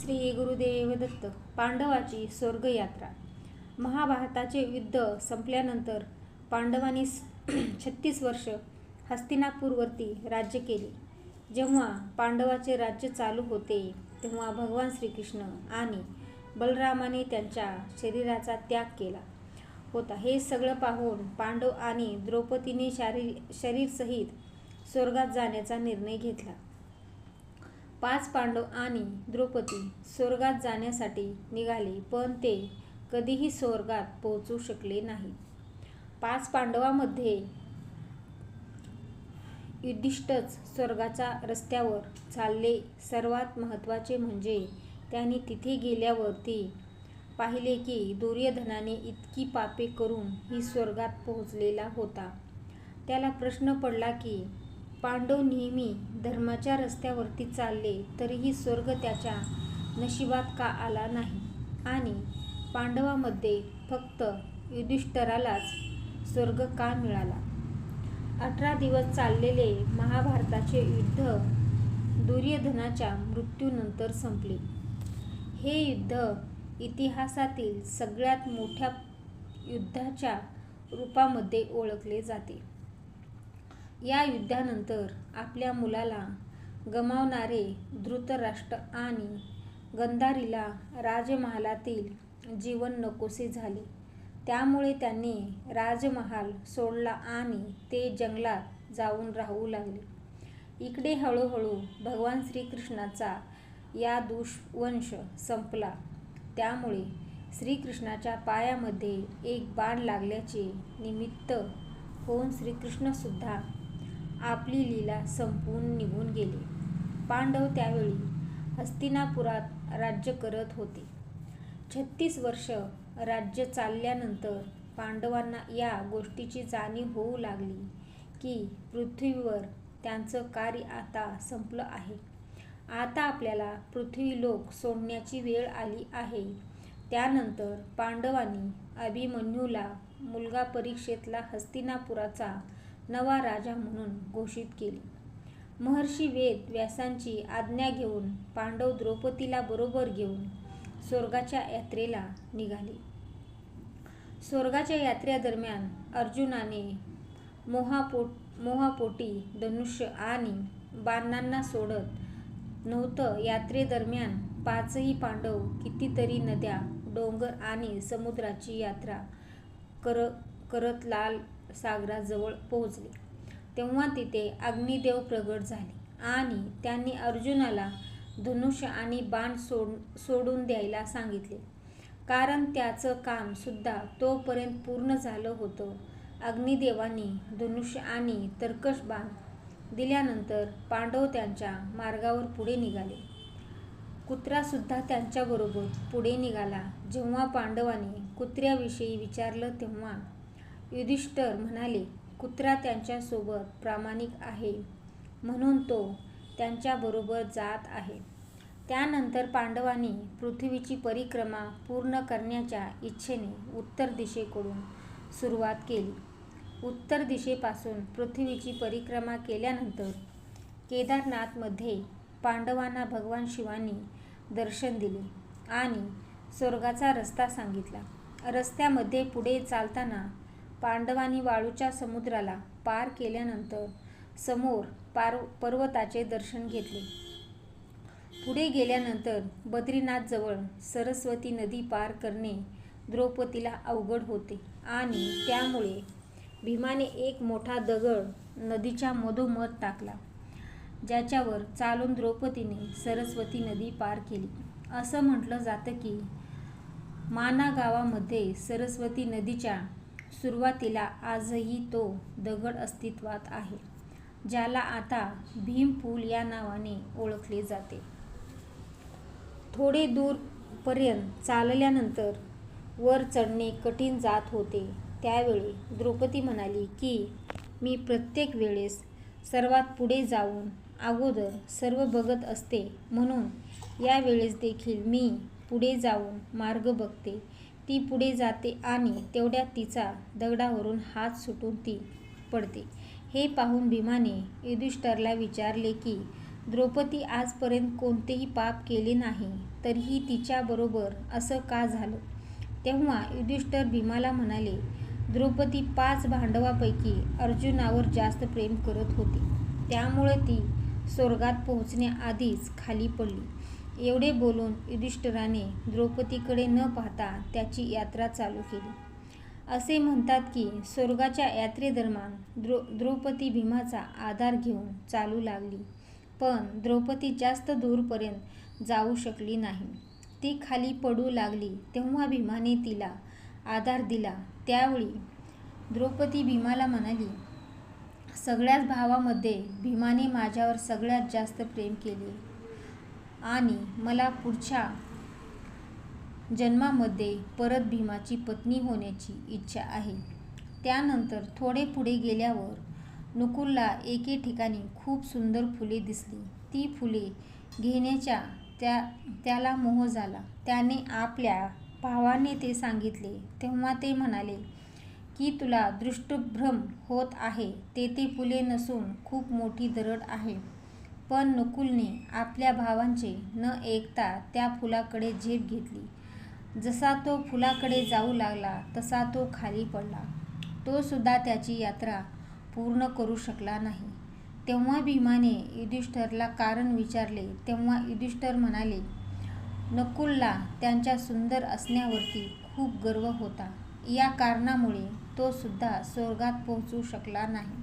श्री गुरुदेव दत्त पांडवाची स्वर्गयात्रा. महाभारताचे युद्ध संपल्यानंतर पांडवांनी छत्तीस वर्ष हस्तिनापूरवरती राज्य केले. जेव्हा पांडवाचे राज्य चालू होते तेव्हा भगवान श्रीकृष्ण आणि बलरामाने त्यांच्या शरीराचा त्याग केला होता. हे सगळं पाहून पांडव आणि द्रौपदीने शारीर शरीरसहित स्वर्गात जाण्याचा निर्णय घेतला. पाच पांडव आणि द्रौपदी स्वर्गात जाण्यासाठी निघाले पण ते कधीही स्वर्गात पोहोचू शकले नाही. पाच पांडवामध्ये युधिष्ठच स्वर्गाच्या रस्त्यावर चालले. सर्वात महत्त्वाचे म्हणजे त्यांनी तिथे गेल्यावरती पाहिले की दुर्योधनाने इतकी पापे करून ही स्वर्गात पोहोचलेला होता. त्याला प्रश्न पडला की पांडव नेहमी धर्माच्या रस्त्यावरती चालले तरीही स्वर्ग त्याच्या नशिबात का आला नाही? आणि पांडवामध्ये फक्त युधिष्ठरालाच स्वर्ग का मिळाला? अठरा दिवस चाललेले महाभारताचे युद्ध दुर्योधनाच्या मृत्यूनंतर संपले. हे युद्ध इतिहासातील सगळ्यात मोठ्या युद्धाच्या रूपामध्ये ओळखले जाते. या युद्धानंतर आपल्या मुलाला गमावणारे धृतराष्ट्र आणि गंधारीला राजमहालातील जीवन नकोसे झाले. त्यामुळे त्यांनी राजमहाल सोडला आणि ते जंगलात जाऊन राहू लागले. इकडे हळूहळू भगवान श्रीकृष्णाचा या दुष्वंश संपला. त्यामुळे श्रीकृष्णाच्या पायामध्ये एक बाण लागल्याचे निमित्त होऊन श्रीकृष्णसुद्धा आपली लीला संपवून निघून गेली. पांडव त्यावेळी हस्तिनापुरात राज्य करत होते. छत्तीस वर्ष राज्य चालल्यानंतर पांडवांना या गोष्टीची जाणीव होऊ लागली की पृथ्वीवर त्यांचं कार्य आता संपलं आहे. आता आपल्याला पृथ्वीलोक सोडण्याची वेळ आली आहे. त्यानंतर पांडवांनी अभिमन्यूला मुलगा परीक्षेतला हस्तिनापुराचा नवा राजा म्हणून घोषित केले. महर्षी वेद व्यासांची आज्ञा घेऊन पांडव द्रौपदीला बरोबर घेऊन स्वर्गाच्या यात्रेला निघाले. स्वर्गाच्या यात्रेदरम्यान अर्जुनाने मोहापोट मोहापोटी धनुष्य आणि बाणांना सोडत नव्हतं. यात्रेदरम्यान पाचही पांडव कितीतरी नद्या डोंगर आणि समुद्राची यात्रा कर करत लाल सागराजवळ पोहोचले. तेव्हा तिथे अग्निदेव प्रगट झाले आणि त्यांनी अर्जुनाला धनुष्य आणि बाण सोड सोडून द्यायला सांगितले. कारण त्याचं काम सुद्धा तोपर्यंत पूर्ण झालं होतं. अग्निदेवांनी धनुष्य आणि तर्कश बाण दिल्यानंतर पांडव त्यांच्या मार्गावर पुढे निघाले. कुत्रासुद्धा त्यांच्याबरोबर पुढे निघाला. जेव्हा पांडवांनी कुत्र्याविषयी विचारलं तेव्हा युधिष्ठर म्हणाले कुत्रा त्यांच्यासोबत प्रामाणिक आहे म्हणून तो त्यांच्याबरोबर जात आहे. त्यानंतर पांडवांनी पृथ्वीची परिक्रमा पूर्ण करण्याच्या इच्छेने उत्तर दिशेकडून सुरुवात केली. उत्तर दिशेपासून पृथ्वीची परिक्रमा केल्यानंतर केदारनाथमध्ये पांडवांना भगवान शिवांनी दर्शन दिले आणि स्वर्गाचा रस्ता सांगितला. रस्त्यामध्ये पुढे चालताना पांडवांनी वाळूच्या समुद्राला पार केल्यानंतर समोर पार पर्वताचे दर्शन घेतले. पुढे गेल्यानंतर बद्रीनाथजवळ सरस्वती नदी पार करणे द्रौपदीला अवघड होते आणि त्यामुळे भीमाने एक मोठा दगड नदीच्या मधोमध टाकला ज्याच्यावर चालून द्रौपदीने सरस्वती नदी पार केली. असं म्हटलं जातं की माना गावामध्ये सरस्वती नदीच्या सुरुवातीला आजही तो दगड अस्तित्वात आहे ज्याला आता भीम पूल या नावाने ओळखले जाते. थोडे दूरपर्यंत चालल्यानंतर वर चढणे कठीण जात होते. त्यावेळी द्रौपदी म्हणाली की मी प्रत्येक वेळेस सर्वात पुढे जाऊन अगोदर सर्व बघत असते म्हणून या वेळेस देखील मी पुढे जाऊन मार्ग बघते. ती पुढे जाते आणि तेवढ्यात तिचा दगडावरून हात सुटून ती पडते. हे पाहून भीमाने युधिष्ठरला विचारले की द्रौपदी आजपर्यंत कोणतेही पाप केले नाही तरीही तिच्याबरोबर असं का झालं? तेव्हा युधिष्ठिर भीमाला म्हणाले द्रौपदी पाच भांडवापैकी अर्जुनावर जास्त प्रेम करत होती. त्यामुळे ती स्वर्गात पोहोचण्याआधीच खाली पडली. एवढे बोलून युधिष्ठिराने द्रौपदीकडे न पाहता त्याची यात्रा चालू केली. असे म्हणतात की स्वर्गाच्या यात्रेदरम्यान द्रो द्रौपदी भीमाचा आधार घेऊन चालू लागली. पण द्रौपदी जास्त दूरपर्यंत जाऊ शकली नाही. ती खाली पडू लागली तेव्हा भीमाने तिला आधार दिला. त्यावेळी द्रौपदी भीमाला म्हणाली सगळ्याच भावामध्ये भीमाने माझ्यावर सगळ्यात जास्त प्रेम केले. आणि मला पुढच्या जन्मामध्ये परत भीमाची पत्नी होण्याची इच्छा आहे. त्यानंतर थोडे पुढे गेल्यावर नकुलला एके ठिकाणी खूप सुंदर फुले दिसली. ती फुले घेण्याच्या त्या त्याला मोह झाला. त्याने आपल्या भावाने ते सांगितले. तेव्हा ते म्हणाले की तुला दृष्टभ्रम होत आहे. तेथे फुले नसून खूप मोठी दरड आहे. पण नकुलने आपल्या भावांचे न ऐकता त्या फुलाकडे झेप घेतली. जसा तो फुलाकडे जाऊ लागला तसा तो खाली पडला. तो सुद्धा त्याची यात्रा पूर्ण करू शकला नाही. तेव्हा भीमाने युधिष्ठरला कारण विचारले तेव्हा युधिष्ठर म्हणाले नकुलला त्यांच्या सुंदर असण्यावरती खूप गर्व होता. या कारणामुळे तो सुद्धा स्वर्गात पोहोचू शकला नाही.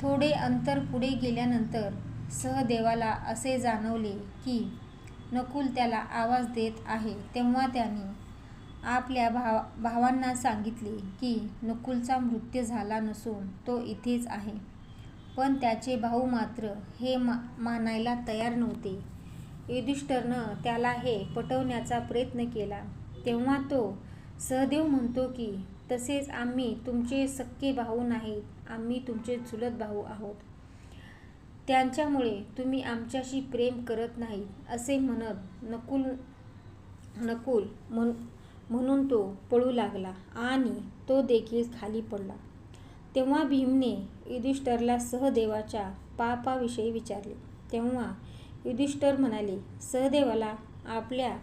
थोडे अंतर पुढे गेल्यानंतर सहदेवाला असे जाणवले की नकुल त्याला आवाज देत आहे. तेव्हा त्याने आपल्या भाव भावांना सांगितले की नकुलचा मृत्यू झाला नसून तो इथेच आहे. पण त्याचे भाऊ मात्र हे मा मानायला तयार नव्हते. युधिष्ठरनं त्याला हे पटवण्याचा प्रयत्न केला. तेव्हा तो सहदेव म्हणतो की तसेच आम्ही तुमचे सक्के भाऊ नाहीत. आम्ही तुमचे चुलत भाऊ आहोत. त्यांच्यामुळे तुम्ही आमच्याशी प्रेम करत नाही असे म्हणत नकुल नकुल म्हण म्हणून तो पळू लागला आणि तो देखील खाली पडला. तेव्हा भीमने युधिष्ठरला सहदेवाच्या पापाविषयी विचारले. तेव्हा युधिष्ठर म्हणाले सहदेवाला आपल्या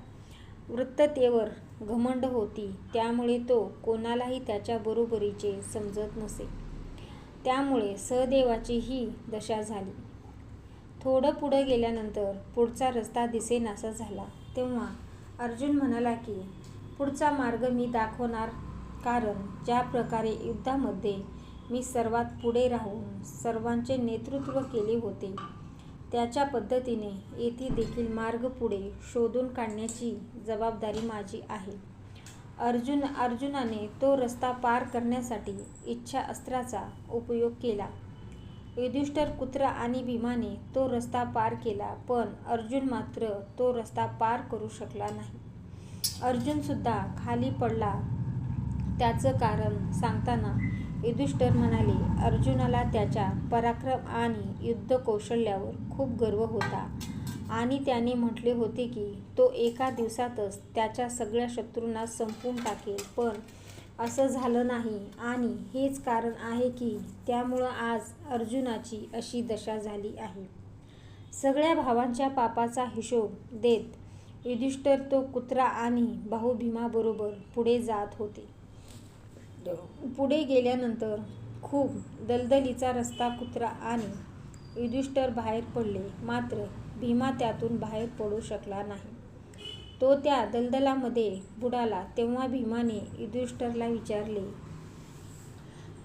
वृत्ततेवर घमंड होती त्यामुळे तो कोणालाही त्याच्या बरोबरीचे समजत नसे. त्यामुळे सहदेवाची ही दशा झाली. थोडं पुढं गेल्यानंतर पुढचा रस्ता दिसेनासा झाला. तेव्हा अर्जुन म्हणाला की पुढचा मार्ग मी दाखवणार कारण ज्या प्रकारे युद्धामध्ये मी सर्वात पुढे राहून सर्वांचे नेतृत्व केले होते त्याच्या पद्धतीने येथे देखील मार्ग पुढे शोधून काढण्याची जबाबदारी माझी आहे. अर्जुन अर्जुनाने तो रस्ता पार करण्यासाठी इच्छा अस्त्राचा उपयोग केला. युधिष्ठर कुत्रा आणि भीमाने तो रस्ता पार केला पण अर्जुन मात्र तो रस्ता पार करू शकला नाही. अर्जुनसुद्धा खाली पडला. त्याचं कारण सांगताना युधिष्ठर म्हणाले अर्जुनाला त्याच्या पराक्रम आणि युद्ध कौशल्यावर खूप गर्व होता आणि त्याने म्हटले होते की तो एका दिवसातच त्याच्या सगळ्या शत्रूंना संपवून टाकेल पण असं झालं नाही. आणि हेच कारण आहे की त्यामुळं आज अर्जुनाची अशी दशा झाली आहे. सगळ्या भावांच्या पापाचा हिशोब देत युधिष्ठर तो कुत्रा आणि भाऊ भीमाबरोबर पुढे जात होते. पुढे गेल्यानंतर खूप दलदलीचा रस्ता कुत्रा आणि युधिष्ठर बाहेर पडले. मात्र भीमा त्यातून बाहेर पडू शकला नाही. तो त्या दलदलामध्ये बुडाला तेव्हा भीमाने युधिष्ठिरला विचारले.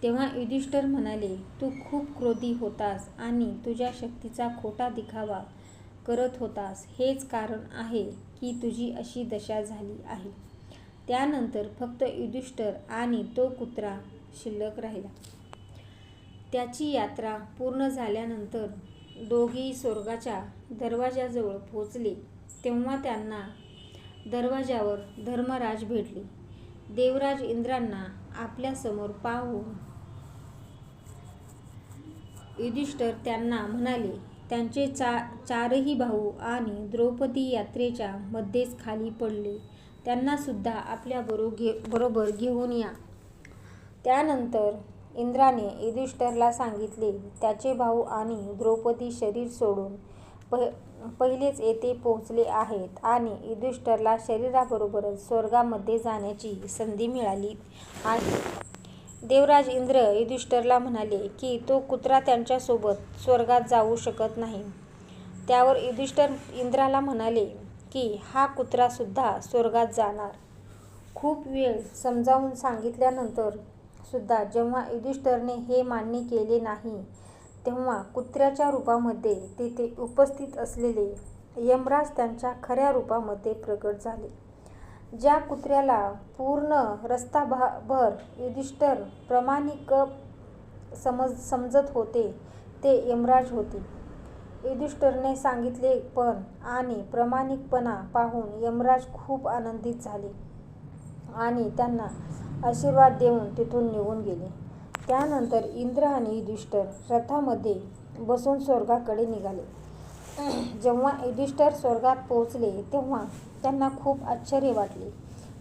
तेव्हा युधिष्ठर म्हणाले तू खूप क्रोधी होतास आणि तुझ्या शक्तीचा खोटा दिखावा करत होतास. हेच कारण आहे की तुझी अशी दशा झाली आहे. त्यानंतर फक्त युधिष्ठर आणि तो कुत्रा शिल्लक राहिला. त्याची यात्रा पूर्ण झाल्यानंतर दोघेही स्वर्गाच्या दरवाजाजवळ पोचले तेव्हा त्यांना दरवाजावर धर्मराज भेटले. देवराज इंद्रांना आपल्यासमोर पाहून युधिष्ठर त्यांना म्हणाले त्यांचे चा चारही भाऊ आणि द्रौपदी यात्रेच्या मध्येच खाली पडले. त्यांनासुद्धा आपल्याबरो घे बरोबर घेऊन या. त्यानंतर इंद्राने युधिष्ठिरला सांगितले त्याचे भाऊ आणि द्रौपदी शरीर सोडून पह पहिलेच येथे पोहोचले आहेत आणि युधिष्ठरला शरीराबरोबरच स्वर्गामध्ये जाण्याची संधी मिळाली आहे. देवराज इंद्र युधिष्ठरला म्हणाले की तो कुत्रा त्यांच्यासोबत स्वर्गात जाऊ शकत नाही. त्यावर युधिष्ठर इंद्राला म्हणाले की हा कुत्रासुद्धा स्वर्गात जाणार. खूप वेळ समजावून सांगितल्यानंतर सुद्धा जेव्हा युधिष्ठरने हे मान्य केले नाही तेव्हा कुत्र्याच्या रूपामध्ये तेथे उपस्थित असलेले यमराज त्यांच्या खऱ्या रूपामध्ये प्रकट झाले. ज्या कुत्र्याला पूर्ण रस्ताभर युधिष्ठिर प्रामाणिक समजत होते ते यमराज होते. युधिष्ठरने सांगितले पण आणि प्रामाणिकपणा पाहून यमराज खूप आनंदित झाले आणि त्यांना आशीर्वाद देऊन तिथून निघून गेले. त्यानंतर इंद्र आणि युधिष्ठर रथामध्ये बसून स्वर्गाकडे निघाले. जेव्हा युधिष्ठर स्वर्गात पोहोचले तेव्हा त्यांना खूप आश्चर्य वाटले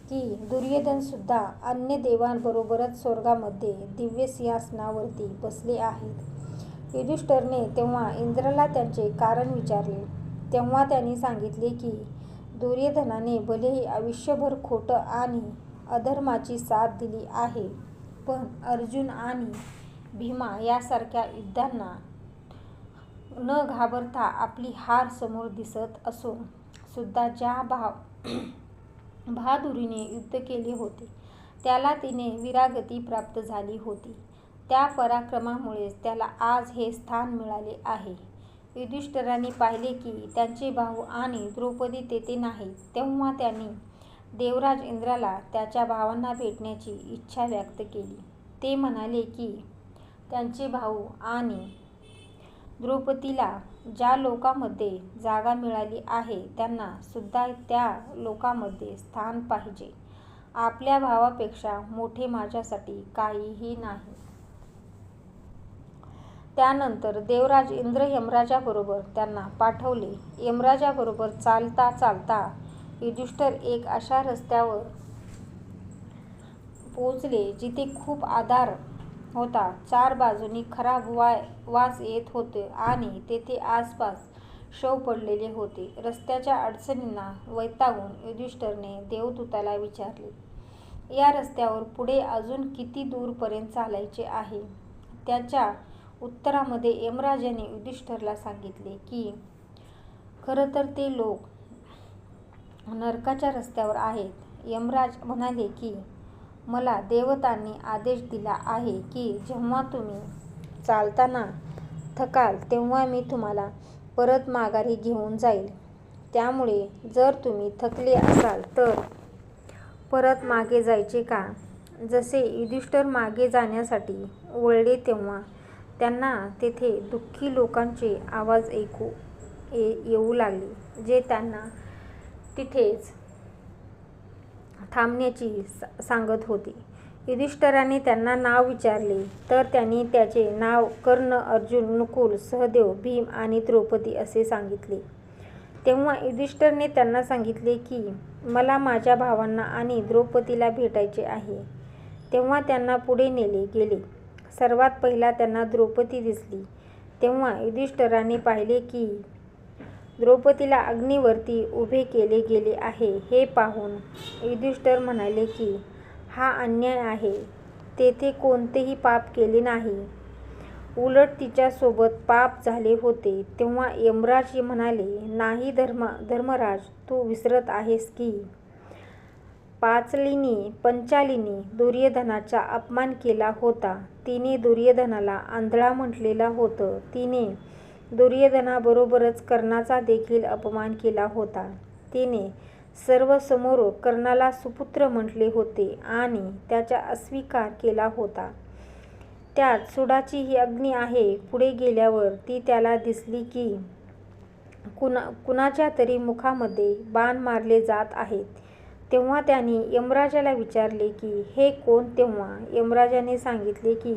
की दुर्योधनसुद्धा अन्य देवांबरोबरच स्वर्गामध्ये दिव्य सिंहासनावरती बसले आहेत. युधिष्ठरने तेव्हा इंद्राला त्यांचे कारण विचारले तेव्हा त्यांनी सांगितले की दुर्योधनाने भलेही आयुष्यभर खोटं आणि अधर्माची साथ दिली आहे पण अर्जुन आणि भीमा यासारख्या युद्धांना न घाबरता आपली हार समोर दिसत असून सुद्धा ज्या बहादुरीने युद्ध केले होते त्याला तिने विरागती प्राप्त झाली होती. त्या पराक्रमामुळेच त्याला आज हे स्थान मिळाले आहे. युधिष्ठिराने पाहिले की त्यांचे भाऊ आणि द्रौपदी तेथे नाहीत. तेव्हा त्यांनी देवराज इंद्राला त्याच्या भावांना भेटण्याची इच्छा व्यक्त केली. ते म्हणाले की त्यांचे भाऊ आणि द्रौपदीला ज्या लोकांमध्ये जागा मिळाली आहे त्यांना सुद्धा त्या लोकांमध्ये स्थान पाहिजे. आपल्या भावापेक्षा मोठे माझ्यासाठी काहीही नाही. त्यानंतर देवराज इंद्र यमराजाबरोबर त्यांना पाठवले. यमराजाबरोबर चालता चालता युधिष्ठर एक अशा रस्त्यावर पोचले जिथे खूप आधार होता. चार बाजूनी खराब वाय वास येत होते आणि तेथे आसपास शव पडलेले होते. रस्त्याच्या अडचणींना वैतागून युधिष्ठरने देवदूताला विचारले, या रस्त्यावर पुढे अजून किती दूरपर्यंत चालायचे आहे? त्याच्या उत्तरामध्ये यमराजाने युधिष्ठरला सांगितले की खरं तर ते लोक नरकाच्या रस्त्यावर आहेत. यमराज म्हणाले की मला देवतांनी आदेश दिला आहे की जेव्हा तुम्ही चालताना थकाल तेव्हा मी तुम्हाला परत माघारी घेऊन जाईल. त्यामुळे जर तुम्ही थकले असाल तर परत मागे जायचे का? जसे युधिष्ठिर मागे जाण्यासाठी वळले तेव्हा त्यांना तेथे दुःखी लोकांचे आवाज ऐकू येऊ लागले जे त्यांना तिथेच थांबण्याची सांगत होती युधिष्ठराने त्यांना नाव विचारले तर त्यांनी त्याचे नाव कर्ण, अर्जुन, नकुल, सहदेव, भीम आणि द्रौपदी असे सांगितले. तेव्हा युधिष्ठिरने त्यांना सांगितले की मला माझ्या भावांना आणि द्रौपदीला भेटायचे आहे. तेव्हा त्यांना पुढे नेले गेले. सर्वात पहिला त्यांना द्रौपदी दिसली तेव्हा युधिष्ठराने पाहिले की द्रौपदीला अग्नीवरती उभे केले गेले आहे. हे पाहून युधिष्ठिर म्हणाले की हा अन्याय आहे. तेथे कोणतेही पाप केले नाही. उलट तिच्यासोबत पाप झाले होते. तेव्हा यमराज म्हणाले नाही धर्म धर्मराज तू विसरत आहेस की पांचालीने दुर्योधनाचा अपमान केला होता. तिने दुर्योधनाला आंधळा म्हटलेला होतं तिने दुर्योधनाबरोबरच कर्णाचा देखील अपमान केला होता. तिने सर्वसमोर कर्णाला सुपुत्र म्हटले होते आणि त्याचा अस्वीकार केला होता. त्यात सुडाची ही अग्नी आहे. पुढे गेल्यावर ती त्याला दिसली की कुणा कुणाच्या तरी मुखामध्ये बाण मारले जात आहेत. तेव्हा त्याने यमराजाला विचारले की हे कोण? तेव्हा यमराजाने सांगितले की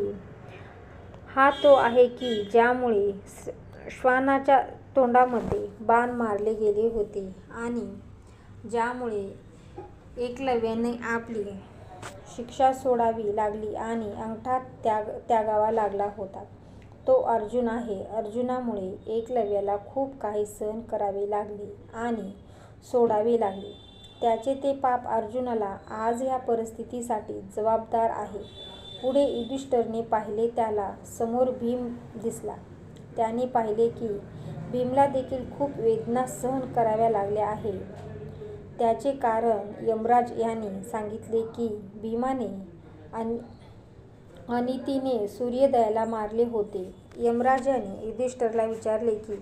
हा तो आहे की ज्यामुळे श्वानाच्या तोंडामध्ये बाण मारले गेले होते आणि ज्यामुळे एकलव्याने आपली शिक्षा सोडावी लागली आणि अंगठा त्यागावा लागला होता. तो अर्जुन आहे. अर्जुनामुळे एकलव्याला खूप काही सहन करावे लागले आणि सोडावे लागले. त्याचे ते पाप अर्जुनाला आज ह्या परिस्थितीसाठी जबाबदार आहे. पुढे युधिष्ठरने पाहिले त्याला समोर भीम दिसला. त्याने पाहिले की भीमला देखील खूप वेदना सहन कराव्या लागल्या आहे. त्याचे कारण यमराज यांनी सांगितले की भीमाने आणि अनितीने सूर्योदयाला मारले होते. यमराजाने युधिष्ठिरला विचारले की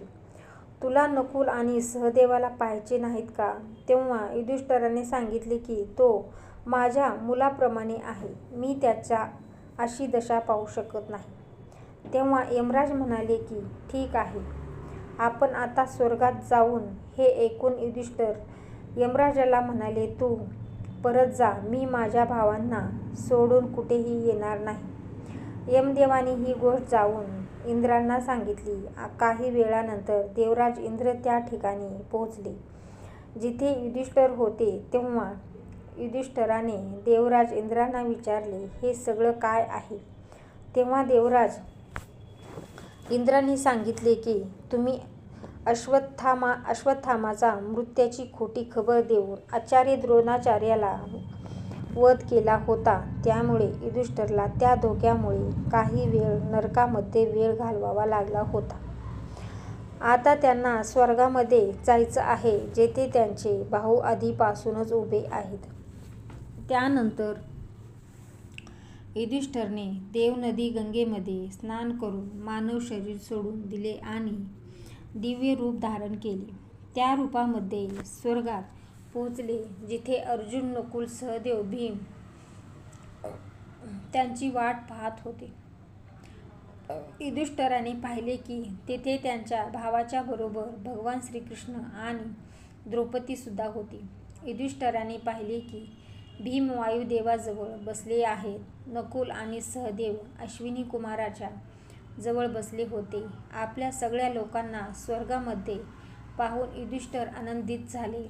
तुला नकुल आणि सहदेवाला पाहायचे नाहीत का? तेव्हा युधिष्ठिराने सांगितले की तो माझ्या मुलाप्रमाणे आहे. मी त्याच्या अशी दशा पाहू शकत नाही. तेव्हा यमराज म्हणाले की ठीक आहे. आपण आता स्वर्गात जाऊन हे ऐकून युधिष्ठिर यमराजाला म्हणाले तू परत जा. मी माझ्या भावांना सोडून कुठेही येणार नाही. यमदेवाने ही गोष्ट जाऊन इंद्रांना सांगितली. काही वेळानंतर देवराज इंद्र त्या ठिकाणी पोहोचले. जिथे युधिष्ठिर होते तेव्हा युधिष्ठिराने देवराज इंद्रांना विचारले हे सगळं काय आहे? तेव्हा देवराज इंद्रांनी सांगितले की तुम्ही अश्वत्थामा अश्वत्थामाचा मृत्याची खोटी खबर देऊन आचार्य द्रोणाचार्याला वध केला होता. त्यामुळे युधिष्ठरला त्या धोक्यामुळे काही वेळ नरकामध्ये वेळ घालवावा लागला होता. आता त्यांना स्वर्गामध्ये जायचं आहे जेथे त्यांचे भाऊ आधीपासूनच उभे आहेत. त्यानंतर युधिष्ठरने देवनदी गंगेमध्ये स्नान करून मानव शरीर सोडून दिले आणि दिव्य रूप धारण केले. त्या रूपामध्ये स्वर्गात पोचले जिथे अर्जुन नकुल सहदेव भीम त्यांची वाट पाहत होते. युधिष्ठराने पाहिले की तेथे त्यांच्या भावाच्या बरोबर भगवान श्रीकृष्ण आणि द्रौपदीसुद्धा होती. युधिष्ठराने पाहिले की भीम वायुदेवाजवळ बसले आहेत. नकुल आणि सहदेव अश्विनी कुमाराच्या जवळ बसले होते. आपल्या सगळ्या लोकांना स्वर्गामध्ये पाहून युधिष्ठिर आनंदित झाले.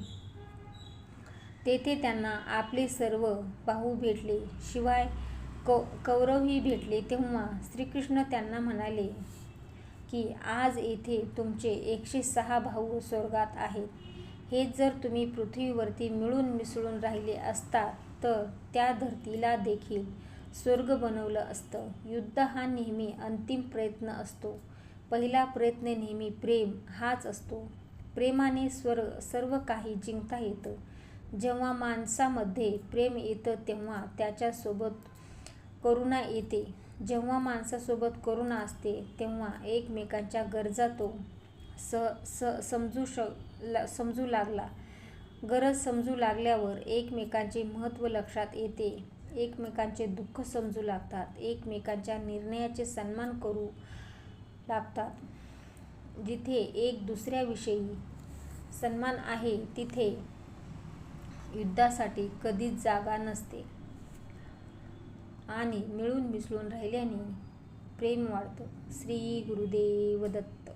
तेथे त्यांना आपले सर्व भाऊ भेटले. शिवाय कौ कौरवही भेटले तेव्हा श्रीकृष्ण त्यांना म्हणाले की आज येथे तुमचे एकशे सहा भाऊ स्वर्गात आहेत. हेच जर तुम्ही पृथ्वीवरती मिळून मिसळून राहिले असता तर त्या धरतीला देखील स्वर्ग बनवलं असतं. युद्ध हा नेहमी अंतिम प्रयत्न असतो. पहिला प्रयत्न नेहमी प्रेम हाच असतो. प्रेमाने स्वर्ग सर्व काही जिंकता येतं. जेव्हा माणसामध्ये प्रेम येतं तेव्हा त्याच्यासोबत करुणा येते. जेव्हा माणसासोबत करुणा असते तेव्हा एकमेकांच्या गरजा तो स स समजू श समजू लागला. गरज समजू लागल्यावर एकमेकांचे महत्त्व लक्षात येते. एकमेकांचे दुःख समजू लागतात. एकमेकांच्या निर्णयाचे सन्मान करू लागतात. जिथे एक दुसऱ्याविषयी सन्मान आहे तिथे युद्धासाठी कधीच जागा नसते. आणि मिळून मिसळून राहिल्याने प्रेम वाढतं. श्री गुरुदेव दत्त